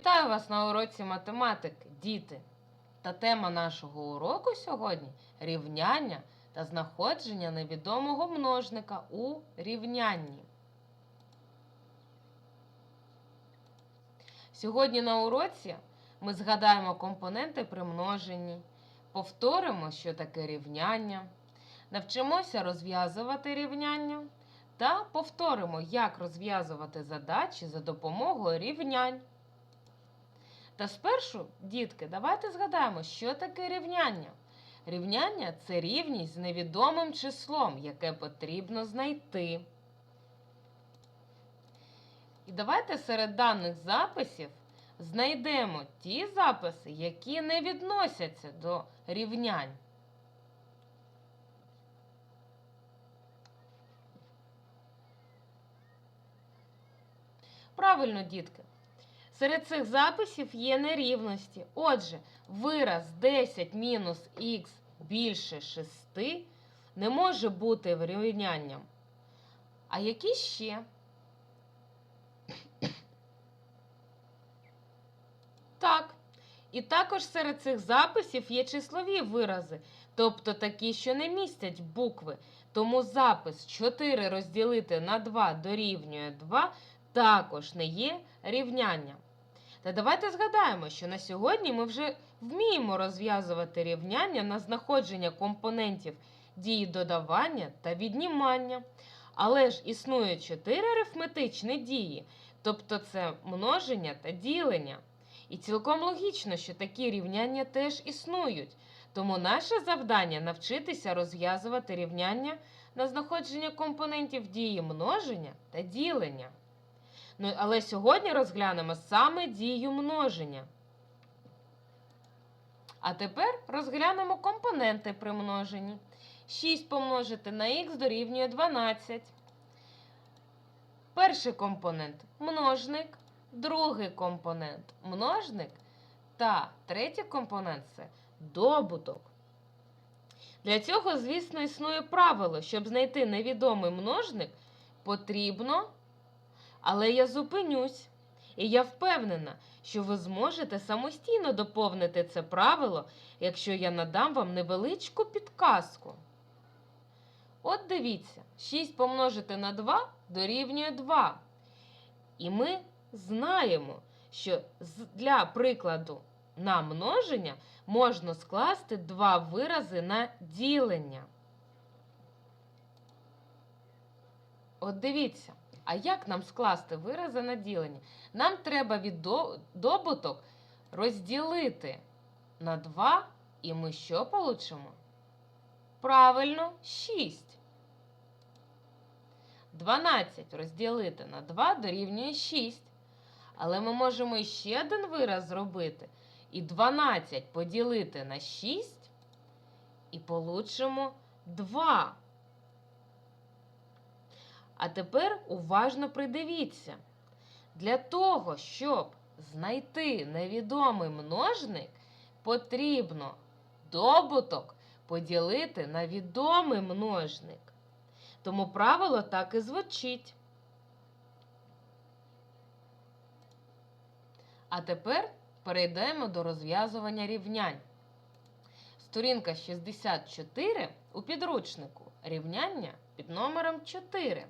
Вітаю вас на уроці математики, діти. Та тема нашого уроку сьогодні рівняння та знаходження невідомого множника у рівнянні. Сьогодні на уроці ми згадаємо компоненти при множенні, повторимо, що таке рівняння, навчимося розв'язувати рівняння та повторимо, як розв'язувати задачі за допомогою рівнянь. Та спершу, дітки, давайте згадаємо, що таке рівняння. Рівняння це рівність з невідомим числом, яке потрібно знайти. І давайте серед даних записів знайдемо ті записи, які не відносяться до рівнянь. Правильно, дітки. Серед цих записів є нерівності. Отже, вираз 10 мінус х більше 6 не може бути вирівнянням. А які ще? Так. І також серед цих записів є числові вирази, тобто такі, що не містять букви. Тому запис 4 розділити на 2 дорівнює 2 також не є рівнянням. Та давайте згадаємо, що на сьогодні ми вже вміємо розв'язувати рівняння на знаходження компонентів дії додавання та віднімання. Але ж існує чотири арифметичні дії, тобто це множення та ділення. І цілком логічно, що такі рівняння теж існують. Тому наше завдання навчитися розв'язувати рівняння на знаходження компонентів дії множення та ділення. Ну, але сьогодні розглянемо саме дію множення. А тепер розглянемо компоненти при множенні. 6 помножити на х дорівнює 12. Перший компонент множник, другий компонент множник та третій компонент це добуток. Для цього, звісно, існує правило, щоб знайти невідомий множник, потрібно але я зупинюсь. І я впевнена, що ви зможете самостійно доповнити це правило, якщо я надам вам невеличку підказку. От дивіться, 6 помножити на 2 дорівнює 2. І ми знаємо, що для прикладу на множення можна скласти два вирази на ділення. От дивіться. А як нам скласти вирази на ділення? Нам треба добуток розділити на 2, і ми що получимо? Правильно, 6. 12 розділити на 2 дорівнює 6. Але ми можемо іще один вираз зробити. І 12 поділити на 6 і получимо 2. А тепер уважно придивіться. Для того, щоб знайти невідомий множник, потрібно добуток поділити на відомий множник. Тому правило так і звучить. А тепер перейдемо до розв'язування рівнянь. Сторінка 64 у підручнику рівняння під номером 4.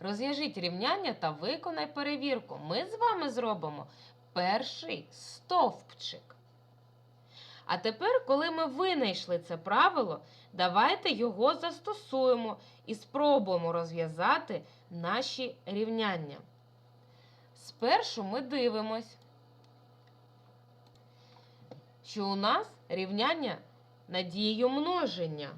Розв'яжіть рівняння та виконай перевірку. Ми з вами зробимо перший стовпчик. А тепер, коли ми винайшли це правило, давайте його застосуємо і спробуємо розв'язати наші рівняння. Спершу ми дивимось, що у нас рівняння на дію множення.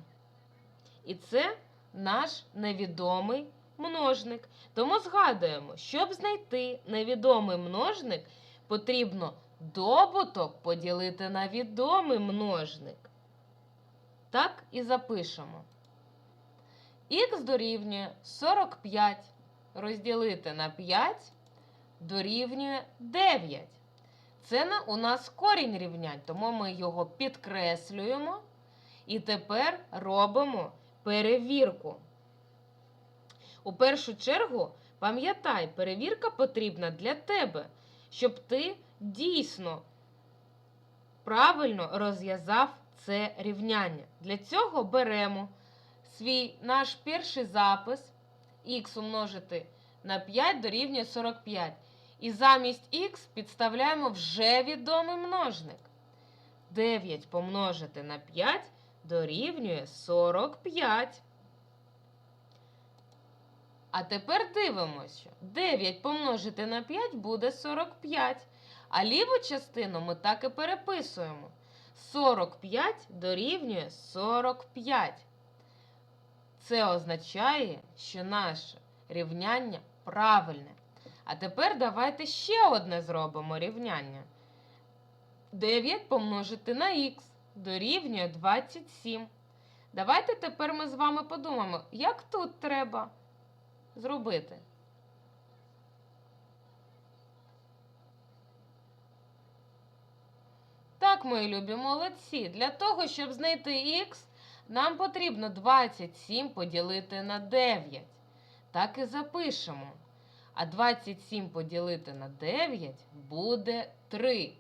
І це наш невідомий множник. Тому згадуємо, щоб знайти невідомий множник, потрібно добуток поділити на відомий множник. Так і запишемо. Х дорівнює 45 розділити на 5 дорівнює 9. Це у нас корінь рівнянь, тому ми його підкреслюємо і тепер робимо перевірку. У першу чергу, пам'ятай, перевірка потрібна для тебе, щоб ти дійсно правильно розв'язав це рівняння. Для цього беремо свій наш перший запис х умножити на 5 дорівнює 45. І замість х підставляємо вже відомий множник. 9 помножити на 5 дорівнює 45. А тепер дивимося, 9 помножити на 5 буде 45. А ліву частину ми так і переписуємо. 45 дорівнює 45. Це означає, що наше рівняння правильне. А тепер давайте ще одне зробимо рівняння. 9 помножити на х дорівнює 27. Давайте тепер ми з вами подумаємо, як тут треба зробити. Так, мої любі молодці. Для того, щоб знайти х, нам потрібно 27 поділити на 9. Так і запишемо. А 27 поділити на 9 буде 3.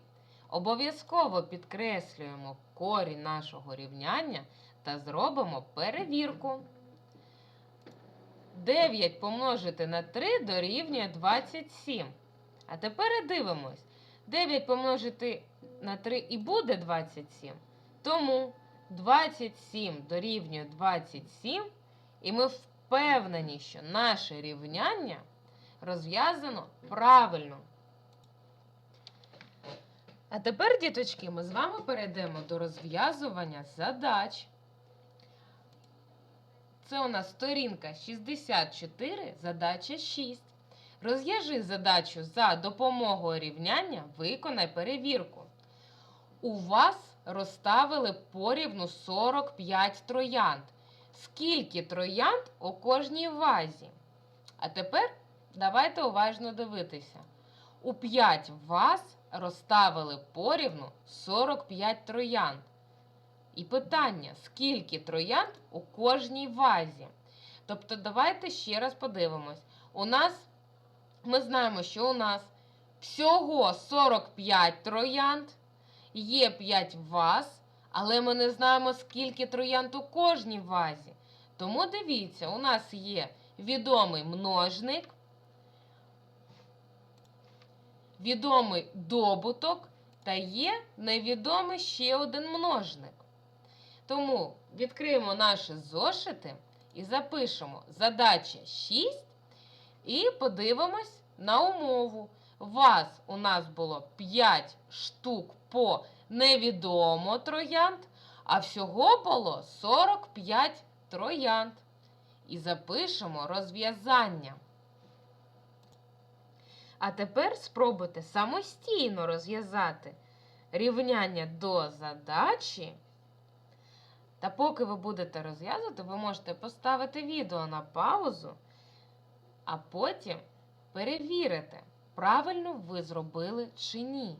Обов'язково підкреслюємо корінь нашого рівняння та зробимо перевірку. 9 помножити на 3 дорівнює 27. А тепер дивимось. 9 помножити на 3 і буде 27. Тому 27 дорівнює 27, і ми впевнені, що наше рівняння розв'язано правильно. А тепер, діточки, ми з вами перейдемо до розв'язування задач. Це у нас сторінка 64, задача 6. Розв'яжи задачу за допомогою рівняння, виконай перевірку. У вас розставили порівну 45 троянд. Скільки троянд у кожній вазі? А тепер давайте уважно дивитися. У 5 ваз розставили порівну 45 троянд. І питання, скільки троянд у кожній вазі? Тобто, давайте ще раз подивимось. У нас, ми знаємо, що у нас всього 45 троянд, є 5 ваз, але ми не знаємо, скільки троянд у кожній вазі. Тому дивіться, у нас є відомий множник, відомий добуток та є невідомий ще один множник. Тому відкриємо наші зошити і запишемо задача 6 і подивимось на умову. Вас у нас було 5 штук по невідомо троянд, а всього було 45 троянд. І запишемо розв'язання. А тепер спробуйте самостійно розв'язати рівняння до задачі. Та поки ви будете розв'язувати, ви можете поставити відео на паузу, а потім перевірити, правильно ви зробили чи ні.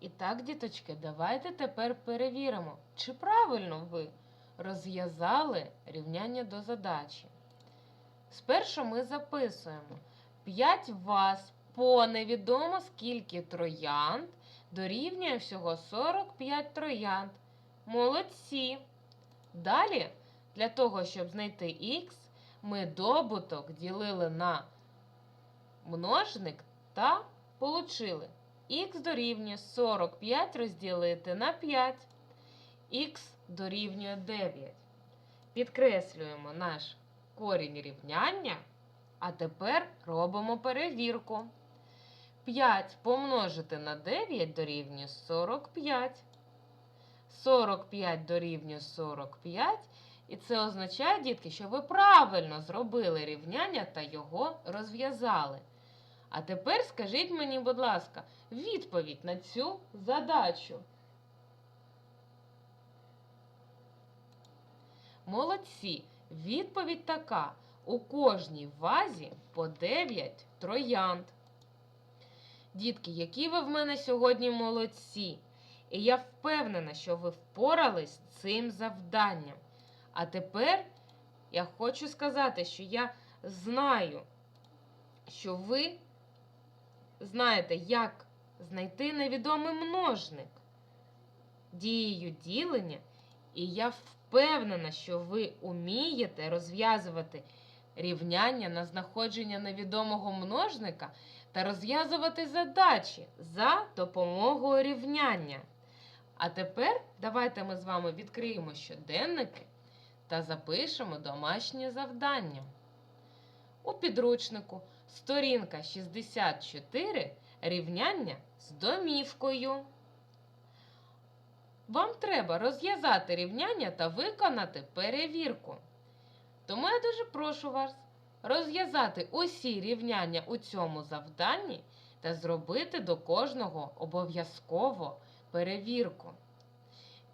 І так, діточки, давайте тепер перевіримо, чи правильно ви розв'язали рівняння до задачі. Спершу ми записуємо 5 вас по невідомо скільки троянд дорівнює всього 45 троянд. Молодці. Далі, для того, щоб знайти х, ми добуток ділили на множник та получили х дорівнює 45 розділити на 5, х дорівнює 9. Підкреслюємо наш корінь рівняння, а тепер робимо перевірку. 5 помножити на 9 дорівнює 45. 45 дорівнює 45. І це означає, дітки, що ви правильно зробили рівняння та його розв'язали. А тепер скажіть мені, будь ласка, відповідь на цю задачу. Молодці. Відповідь така: у кожній вазі по 9 троянд. Дітки, які ви в мене сьогодні молодці! І я впевнена, що ви впорались з цим завданням. А тепер я хочу сказати, що я знаю що ви знаєте, як знайти невідомий множник дією ділення, і я впевнена, що ви умієте розв'язувати рівняння на знаходження невідомого множника та розв'язувати задачі за допомогою рівняння. А тепер давайте ми з вами відкриємо щоденники та запишемо домашнє завдання. У підручнику сторінка 64 рівняння з домівкою. Вам треба розв'язати рівняння та виконати перевірку. Тому я дуже прошу вас розв'язати усі рівняння у цьому завданні та зробити до кожного обов'язково перевірку.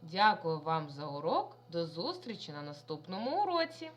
Дякую вам за урок. До зустрічі на наступному уроці!